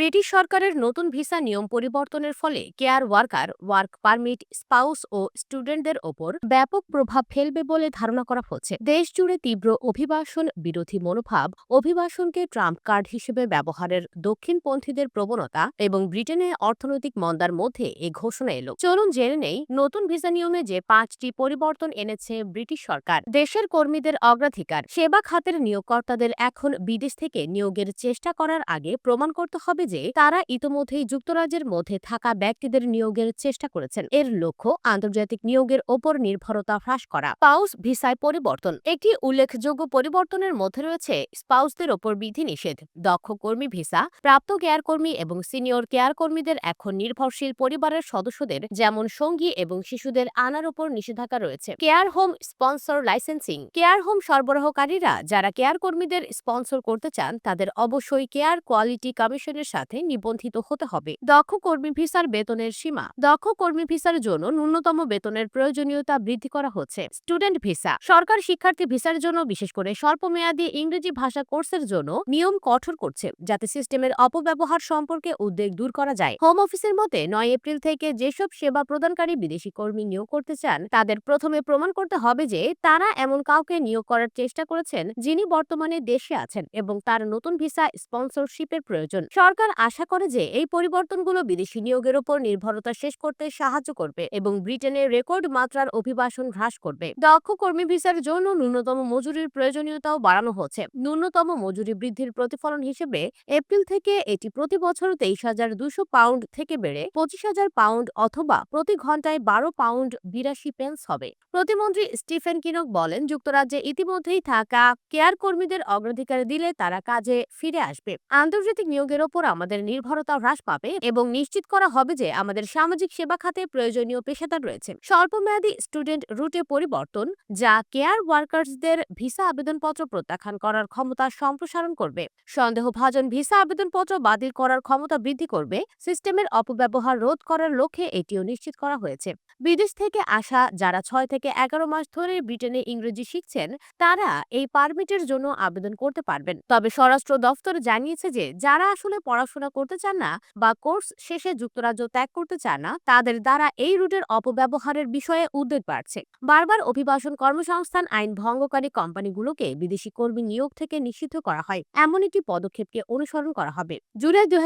British সরকারের নতুন visa নিয়ম পরিবর্তনের ফলে care worker, work permit, spouse ও স্টুডেন্টদের ওপর ব্যাপক প্রভাব ফেলবে বলে ধারণা করা হচ্ছে। দেশ জুড়ে তীব্র অভিবাসন বিরোধী মনোভাব, অভিবাসনকে ট্রাম্প কার্ড হিসেবে ব্যবহারের দক্ষিণপন্থীদের প্রবণতা এবং ব্রিটেনে অর্থনৈতিক মন্দার মধ্যে এ ঘোষণা এলো। চলুন জেনে নেই, নতুন ভিসা নিয়মে যে পাঁচটি পরিবর্তন এনেছে ব্রিটিশ সরকার, দেশের কর্মীদের অগ্রাধিকার, সেবা খাতের নিয়োগকর্তাদের এখন বিদেশ থেকে নিয়োগের চেষ্টা করার আগে প্রমাণ করতে হবে যে তারা ইতোমধ্যেই যুক্তরাজ্যের মধ্যে থাকা ব্যক্তিদের নিয়োগের চেষ্টা করেছেন। এর লক্ষ্য আন্তর্জাতিক নিয়োগের ওপর নির্ভরতা হ্রাস করা। স্পাউস ভিসায় পরিবর্তন। একটি উল্লেখযোগ্য পরিবর্তনের মধ্যে রয়েছে স্পাউসদের ওপর বিধিনিষেধ। দক্ষ কর্মী ভিসা, প্রাপ্ত কেয়ার কর্মী এবং সিনিয়র কেয়ার কর্মীদের এখন নির্ভরশীল পরিবারের সদস্যদের যেমন সঙ্গী এবং শিশুদের আনার ওপর নিষেধাজ্ঞা রয়েছে। Care home sponsor licensing. Care home সরবরাহকারীরা যারা কেয়ার কর্মীদের স্পন্সর করতে চান তাদের অবশ্যই কেয়ার কোয়ালিটি কমিশনের সাথে নিবন্ধিত হতে হবে। দক্ষ কর্মী ভিসার বেতনের সীমা। দক্ষ কর্মী ভিসার জন্য ন্যূনতম বেতনের প্রয়োজনীয়তা বৃদ্ধি করা হচ্ছে। Student visa. সরকার শিক্ষার্থী ভিসার জন্য, বিশেষ করে স্বল্পমেয়াদী ইংরেজি ভাষা কোর্সের জন্য, নিয়ম কঠোর করছে, যাতে সিস্টেমের অপব্যবহার সম্পর্কে উদ্বেগ দূর করা যায়। হোম অফিসের মতে, নয় এপ্রিল থেকে যেসব সেবা প্রদানকারী বিদেশি কর্মী নিয়োগ করতে চান, তাদের প্রথমে প্রমাণ করতে হবে যে, তারা এমন কাউকে নিয়োগ করার চেষ্টা করেছেন, যিনি বর্তমানে দেশে আছেন এবং তার নতুন ভিসা স্পন্সরশিপের প্রয়োজন। সরকার আশা করে যে এই পরিবর্তনগুলো বিদেশি নিয়োগের উপর নির্ভরতা শেষ করতে সাহায্য করবে এবং ব্রিটেনের রেকর্ড মাত্রার অভিবাসন হ্রাস করবে। দক্ষ কর্মী ভিসার জন্য ন্যূনতম মজুরির প্রয়োজনীয়তাও বাড়ানো হচ্ছে। ন্যূনতম মজুরি বৃদ্ধির প্রতিফলন হিসেবে এপ্রিল থেকে এটি প্রতি বছর তেইশ হাজার দুশো পাউন্ড থেকে বেড়ে পঁচিশ হাজার পাউন্ড অথবা প্রতি ঘন্টায় বারো পাউন্ড বিরাশি পেন্স হবে। প্রতিমন্ত্রী স্টিফেন কিনক বলেন, যুক্তরাজ্যে ইতিমধ্যেই থাকা কেয়ার কর্মীদের অগ্রাধিকার দিলে তারা কাজে ফিরে আসবে। আন্তর্জাতিক নিয়োগের ওপর আমাদের নির্ভরতা হ্রাস পাবে এবং নিশ্চিত করা হবে যে আমাদের সামাজিক সেবা খাতে প্রয়োজনীয় পেশাদার রয়েছে। স্বল্পমেয়াদী স্টুডেন্ট রুটে পরিবর্তন, যা কেয়ার ওয়ার্কার্সদের ভিসা আবেদনপত্র প্রত্যাখ্যান করার ক্ষমতা সম্প্রসারণ করবে। সন্দেহভাজন ভিসা আবেদনপত্র বাতিল করার ক্ষমতা বৃদ্ধি করবে। সিস্টেমের অপব্যবহার রোধ করার লক্ষ্যে এটিও নিশ্চিত করা হয়েছে। বিদেশ থেকে আসা যারা ছয় থেকে এগারো মাস ধরে ব্রিটেনে ইংরেজি শিখছেন, তারা এই পারমিটের জন্য আবেদন করতে পারবেন। তবে স্বরাষ্ট্র দফতর জানিয়েছে যে যারা আসলে পড়াশোনা করতে চান না বা কোর্স শেষে যুক্তরাজ্য ত্যাগ করতে চান না, তাদের দ্বারা এই রুটের অপব্যবহারের বিষয়ে উদ্বেগ বাড়ছে। বারবার অভিবাসন কর্মসংস্থান, আইন ভঙ্গকারী কোম্পানিগুলোকে বিদেশি কর্মী নিয়োগ থেকে নিষিদ্ধ করা হয়। এমন একটি পদক্ষেপকে অনুসরণ করা হবে। জুলাই দুই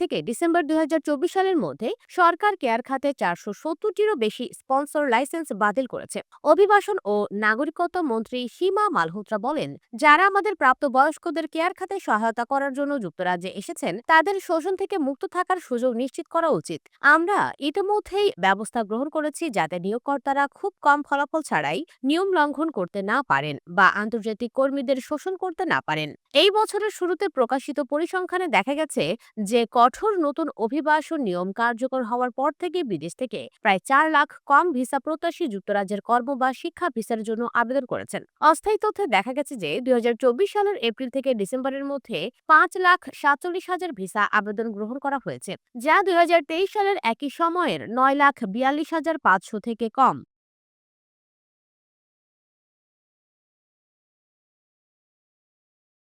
থেকে ডিসেম্বর দুই হাজার চব্বিশ সালের মধ্যে সরকার কেয়ার খাতে চারশো সত্তরটিরও বেশি স্পন্সর লাইসেন্স বাতিল করেছে। অভিবাসন ও নাগরিকত্ব মন্ত্রী সীমা মালহোত্রা বলেন, যারা আমাদের প্রাপ্তবয়স্কদের কেয়ার খাতে সহায়তা করার জন্য যুক্তরাজ্যে এসেছেন তাদের শোষণ থেকে মুক্ত থাকার সুযোগ নিশ্চিত করা উচিত। আমরা ইতিমধ্যেই ব্যবস্থা গ্রহণ করেছি যাতে নিয়োগকর্তারা খুব কম ফলাফল ছাড়াই নিয়ম লঙ্ঘন করতে না পারেন বা আন্তর্জাতিক কর্মীদের শোষণ করতে না পারেন। এই বছরের শুরুতে প্রকাশিত পরিসংখ্যানে দেখা গেছে যে, কঠোর নতুন অভিবাসন নিয়ম কার্যকর হওয়ার পর থেকে বিদেশ থেকে প্রায় চার লাখ কম ভিসা প্রত্যাশী যুক্তরাজ্যের কর্ম বা শিক্ষা ভিসার জন্য আবেদন করেছেন। অস্থায়ী তথ্যে দেখা গেছে যে, দুই হাজার চব্বিশ সালের এপ্রিল থেকে ডিসেম্বরের মধ্যে পাঁচ লাখ সাতচল্লিশ হাজার ভিসা আবেদন গ্রহণ করা হয়েছে, যা দুই হাজার তেইশ সালের একই সময়ের নয় লাখ বিয়াল্লিশ হাজার পাঁচশো থেকে কম।